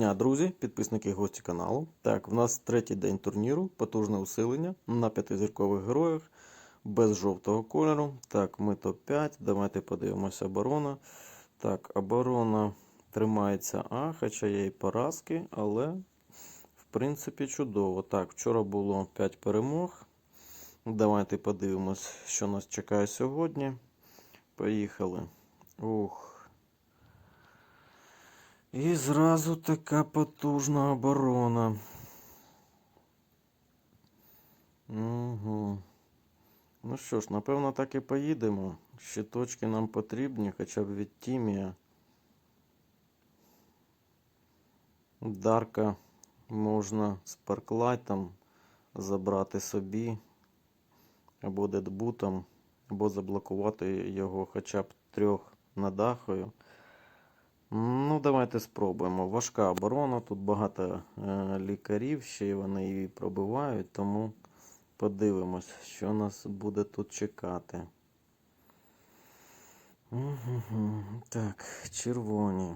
дня, друзі, підписники і гості каналу. Так, в нас третій день турніру, потужне усилення на п'ятизіркових героях без жовтого кольору. Так, ми топ-5. Давайте подивимося оборона. Так, оборона тримається А, хоча є і поразки, але в принципі чудово. Так, вчора було 5 перемог. Давайте подивимось, що нас чекає сьогодні. Поїхали. Ух. І зразу така потужна оборона. Угу. Ну що ж, напевно, так і поїдемо. Ще точки нам потрібні, хоча б від Тімія. Дарка можна з парклайтом забрати собі, або дедбутом, або заблокувати його хоча б трьох надахою. Ну, давайте спробуємо. Важка оборона, тут багато е, лікарів, ще й вони її пробивають, тому подивимось, що нас буде тут чекати. Так, червоні.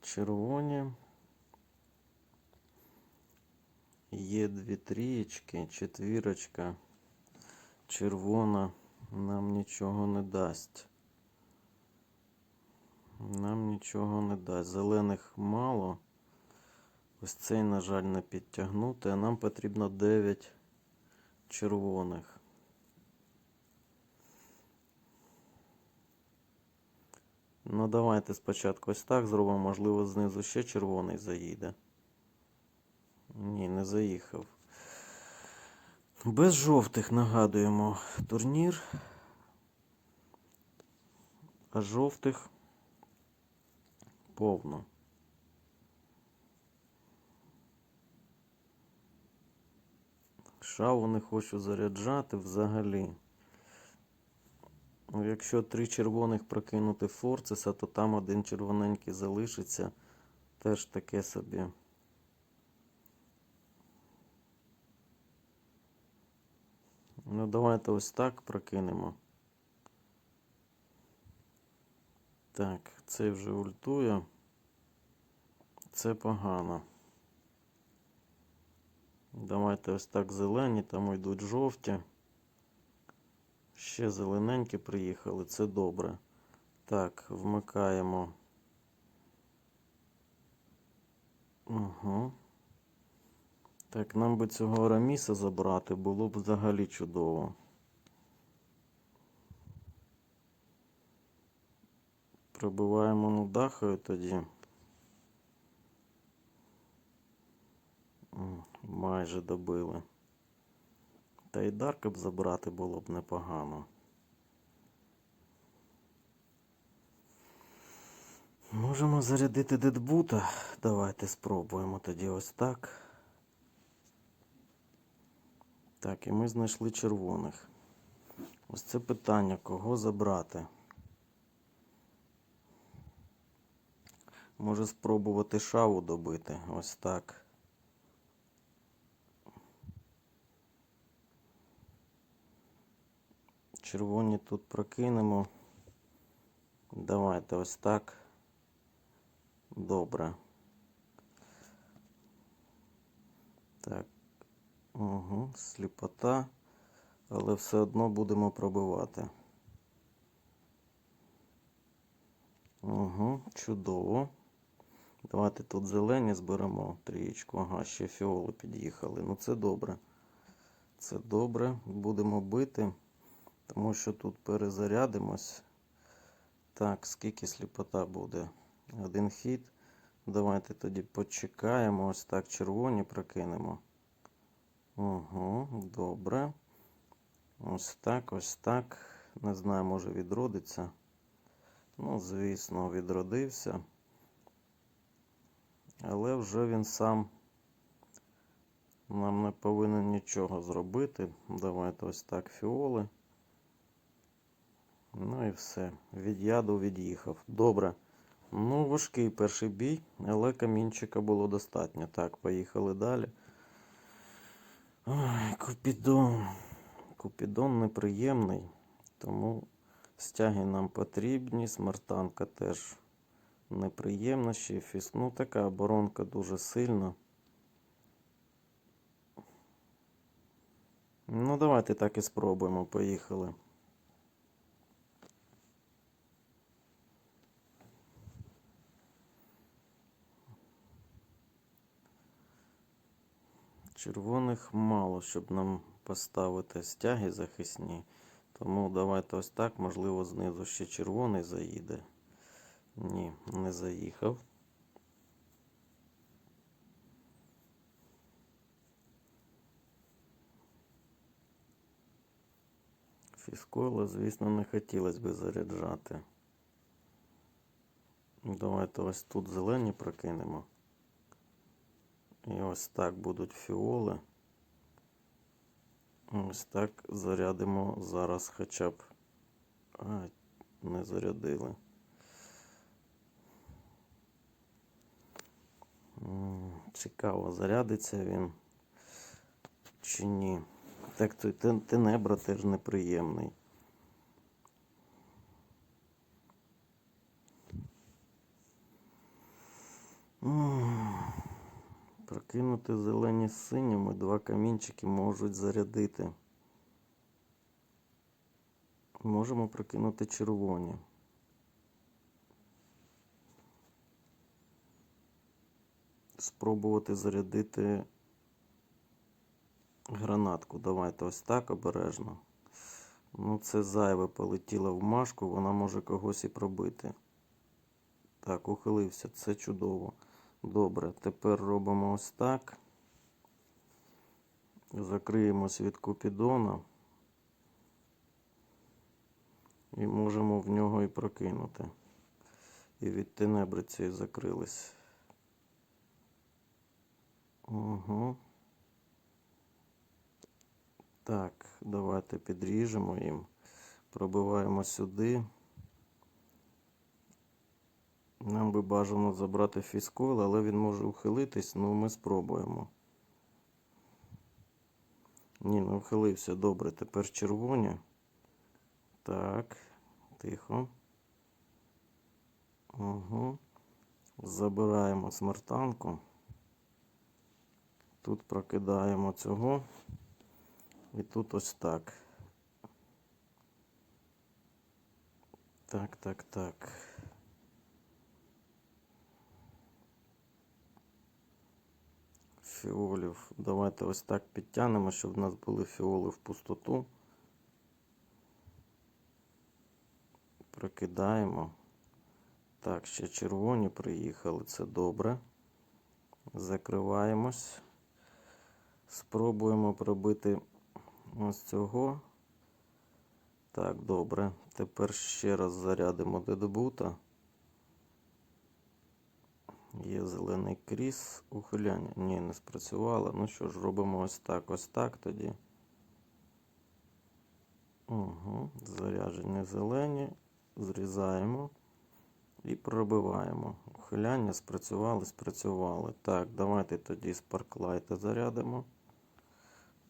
Червоні. Є дві трієчки, четвірочка. Червона нам нічого не дасть. Нічого не дасть. Зелених мало. Ось цей, на жаль, не підтягнути, а нам потрібно 9 червоних. Ну, давайте спочатку ось так зробимо, можливо, знизу ще червоний заїде. Ні, не заїхав. Без жовтих нагадуємо турнір. А жовтих повно. Шаву не хочу заряджати взагалі. Ну, Якщо три червоних прокинути Форцеса, то там один червоненький залишиться. Теж таке собі. Ну, давайте ось так прокинемо. Так, цей вже ультує. Це погано. Давайте ось так зелені, там йдуть жовті. Ще зелененькі приїхали, це добре. Так, вмикаємо. Угу. Так, нам би цього раміса забрати було б взагалі чудово. Пробиваємо ну дахою тоді. Майже добили. Та й дарка б забрати було б непогано. Можемо зарядити дедбута. Давайте спробуємо тоді ось так. Так, і ми знайшли червоних. Ось це питання, кого забрати. Може спробувати шаву добити. Ось так. Червоні тут прокинемо. Давайте ось так. Добре. Так. Угу, сліпота. Але все одно будемо пробивати. Угу, чудово. Давайте тут зелені зберемо трієчку. Ага, ще фіоли під'їхали. Ну це добре. Це добре. Будемо бити, тому що тут перезарядимось. Так, скільки сліпота буде? Один хід. Давайте тоді почекаємо. Ось так червоні прокинемо. Угу, добре. Ось так, ось так. Не знаю, може відродиться. Ну, звісно, відродився. Але вже він сам нам не повинен нічого зробити. Давайте ось так фіоли. Ну і все. Від яду від'їхав. Добре. Ну, важкий перший бій, але камінчика було достатньо. Так, поїхали далі. Ой, Купідон. Купідон неприємний, тому стяги нам потрібні. Смартанка теж неприємно ще фіс. Ну, така оборонка дуже сильна. Ну, давайте так і спробуємо. Поїхали. Червоних мало, щоб нам поставити стяги захисні. Тому давайте ось так, можливо, знизу ще червоний заїде. Ні, не заїхав. Фіскола, звісно, не хотілося би заряджати. Давайте ось тут зелені прокинемо. І ось так будуть фіоли. Ось так зарядимо зараз хоча б. А, не зарядили. Цікаво, зарядиться він чи ні. Так, тенебра теж неприємний. Прокинути зелені з синіми, два камінчики можуть зарядити. Можемо прокинути червоні. Спробувати зарядити гранатку. Давайте ось так обережно. Ну, це зайве полетіло в машку, вона може когось і пробити. Так, ухилився, це чудово. Добре, тепер робимо ось так. Закриємось від Купідона. І можемо в нього і прокинути. І від тенебри цієї закрились. Угу. Так, давайте підріжемо їм. Пробиваємо сюди. Нам би бажано забрати фіскойл, але він може ухилитись, ну ми спробуємо. Ні, не ухилився. Добре, тепер червоні. Так, тихо. Угу. Забираємо смертанку. Тут прокидаємо цього. І тут ось так. Так, так, так. Фіолів. Давайте ось так підтягнемо, щоб в нас були фіоли в пустоту. Прокидаємо. Так, ще червоні приїхали, це добре. Закриваємось. Спробуємо пробити ось цього. Так, добре. Тепер ще раз зарядимо дедобута. Є зелений кріс. Ухиляння. Ні, не спрацювало. Ну що ж, робимо ось так, ось так тоді. Угу. Заряджені зелені. Зрізаємо і пробиваємо. Ухиляння спрацювали, спрацювали. Так, давайте тоді спарклайта зарядимо.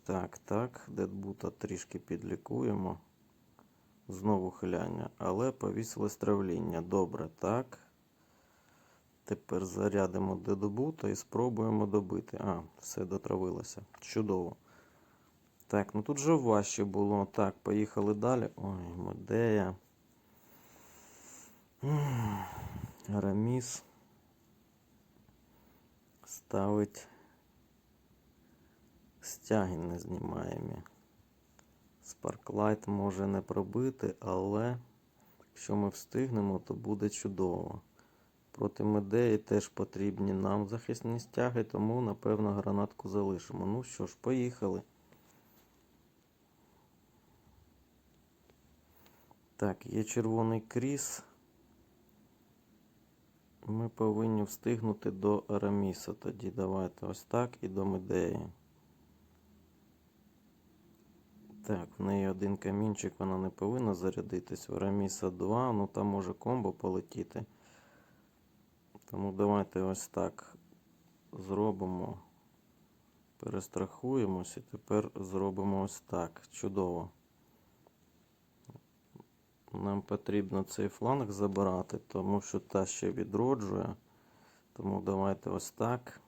Так, так, дедбута трішки підлікуємо. Знову хиляння, але повісилось травління. Добре, так. Тепер зарядимо дедобута і спробуємо добити. А, все дотравилося. Чудово. Так, ну тут же важче було. Так, поїхали далі. Ой, Медея. Араміс ставить стяги незнімаємі. Спарклайт може не пробити, але якщо ми встигнемо, то буде чудово. Проти медеї теж потрібні нам захисні стяги, тому, напевно, гранатку залишимо. Ну що ж, поїхали. Так, є червоний кріс. Ми повинні встигнути до Араміса. Тоді давайте ось так і до Медеї. Так, в неї один камінчик, вона не повинна зарядитись. У Араміса 2, ну там може комбо полетіти. Тому давайте ось так зробимо. Перестрахуємось і тепер зробимо ось так. Чудово. Нам потрібно цей фланг забирати, тому що та ще відроджує. Тому давайте ось так.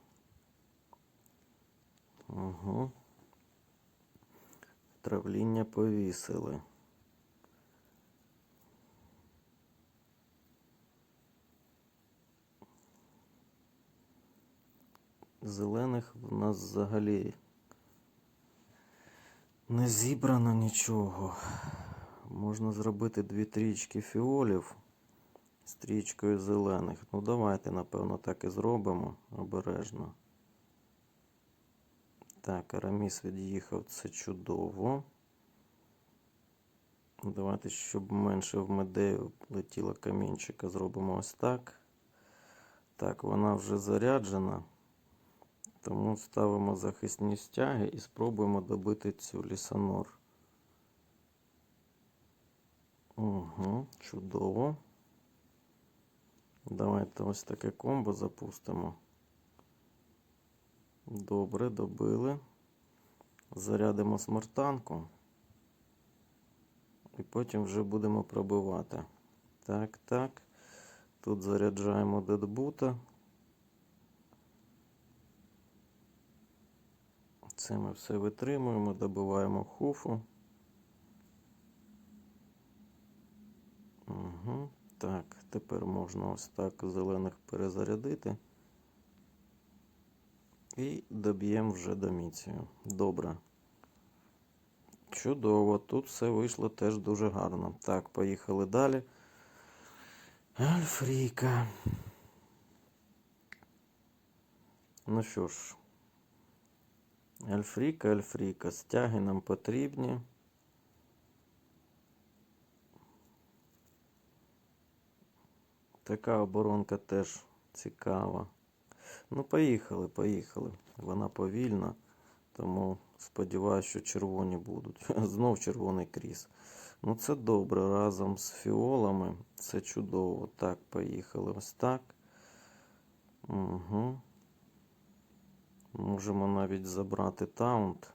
Угу. Травління повісили. Зелених в нас взагалі не зібрано нічого. Можна зробити дві трічки фіолів з трічкою зелених. Ну, давайте, напевно, так і зробимо обережно. Так, Араміс від'їхав, це чудово. Давайте, щоб менше в медею летіло камінчика, зробимо ось так. Так, вона вже заряджена. Тому ставимо захисні стяги і спробуємо добити цю лісонор. Угу, чудово. Давайте ось таке комбо запустимо. Добре, добили. Зарядимо смартанку. І потім вже будемо пробивати. Так, так. Тут заряджаємо дедбута. Це ми все витримуємо, добиваємо хуфу. Угу. Так, тепер можна ось так зелених перезарядити. І доб'ємо вже доміцію. Добре. Чудово, тут все вийшло теж дуже гарно. Так, поїхали далі. Альфріка. Ну що ж, Альфріка, Альфріка, стяги нам потрібні. Така оборонка теж цікава. Ну, поїхали, поїхали. Вона повільна, тому сподіваюся, що червоні будуть. Знов червоний кріс. Ну, це добре. Разом з фіолами. Це чудово. Так, поїхали ось так. Угу. Можемо навіть забрати таунт.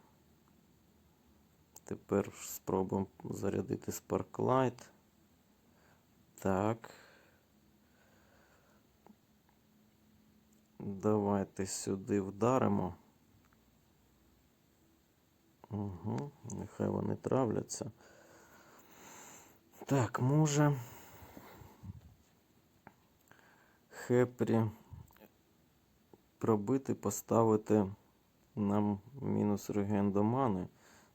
Тепер спробуємо зарядити Sparklight. Так. Давайте сюди вдаримо. Угу, нехай вони травляться. Так, може. Хепрі пробити, поставити нам мінус реген до мани.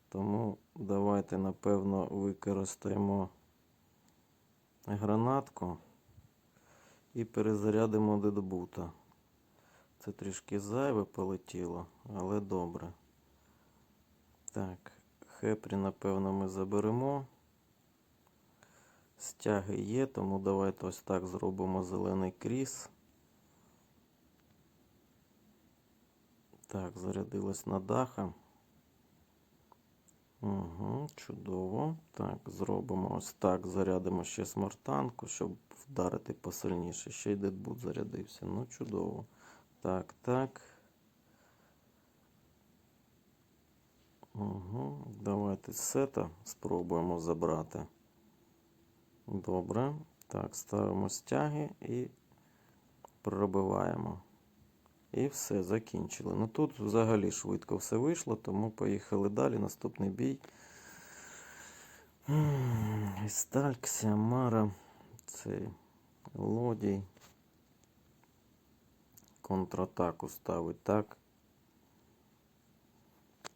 Тому давайте, напевно, використаємо гранатку і перезарядимо дедбута. Це трішки зайве полетіло, але добре. Так, хепрі, напевно, ми заберемо. Стяги є, тому давайте ось так зробимо зелений кріс. Так, зарядилась на даха. Угу, чудово. Так, зробимо ось так. Зарядимо ще смартанку, щоб вдарити посильніше. Ще й дедбут зарядився. Ну, чудово. Так, так. Угу. Давайте сета спробуємо забрати. Добре. Так, ставимо стяги і пробиваємо. І все, закінчили. Ну тут взагалі швидко все вийшло, тому поїхали далі. Наступний бій. Стальк, Сіамара, цей лодій. Контратаку ставить, так.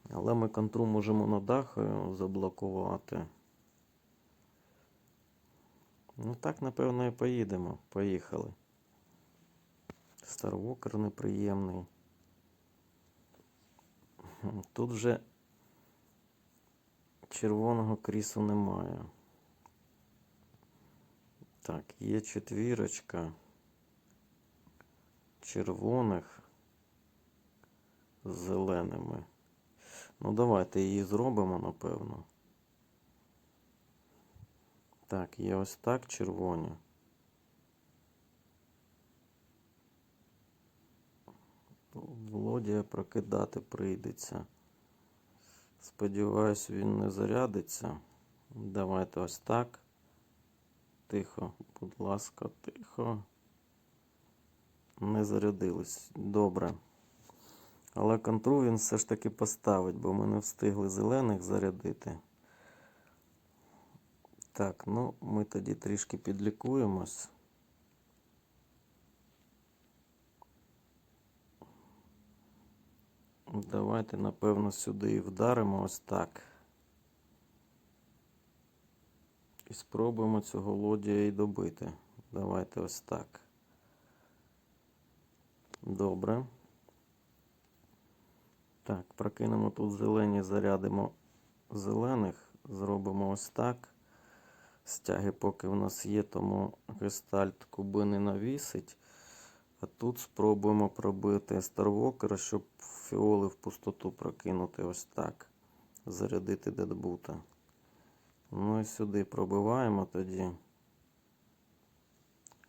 Але ми контру можемо на дах заблокувати. Ну так, напевно, і поїдемо. Поїхали. Старвокер неприємний. Тут вже червоного крісу немає. Так, є четвірочка червоних з зеленими. Ну, давайте її зробимо, напевно. Так, є ось так червоні. Володія прокидати прийдеться. Сподіваюсь, він не зарядиться. Давайте ось так. тихо. Будь ласка, тихо. Не зарядились. Добре. Але контру він все ж таки поставить, бо ми не встигли зелених зарядити. Так, ну ми тоді трішки підлікуємось. Давайте, напевно, сюди і вдаримо ось так. І спробуємо цього лодія і добити. Давайте ось так. Добре. Так, прокинемо тут зелені, зарядимо зелених. Зробимо ось так. Стяги поки в нас є, тому гестальт куби не навісить. А тут спробуємо пробити Старвокера, щоб фіоли в пустоту прокинути ось так. Зарядити дедбута. Ну і сюди пробиваємо тоді.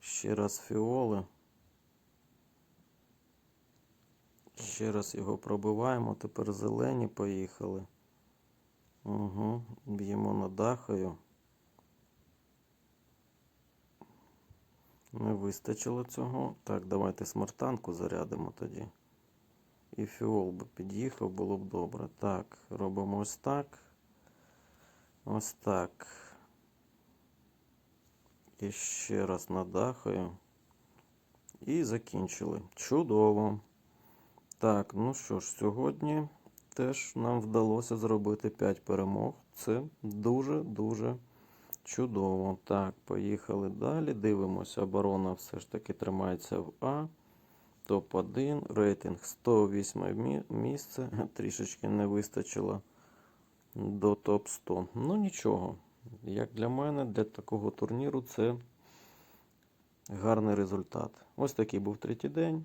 Ще раз фіоли. Ще раз його пробиваємо. Тепер зелені поїхали. Угу. Б'ємо на дахою. Не вистачило цього. Так, давайте смартанку зарядимо тоді. І фіол би під'їхав, було б добре. Так, робимо ось так. Ось так. І ще раз надахаю. І закінчили. Чудово. Так, ну що ж, сьогодні теж нам вдалося зробити 5 перемог. Це дуже-дуже чудово. Так, поїхали далі. Дивимося, оборона все ж таки тримається в А. Топ-1, рейтинг 108 місце. Трішечки не вистачило до топ-100. Ну нічого. Як для мене, для такого турніру це гарний результат. Ось такий був третій день.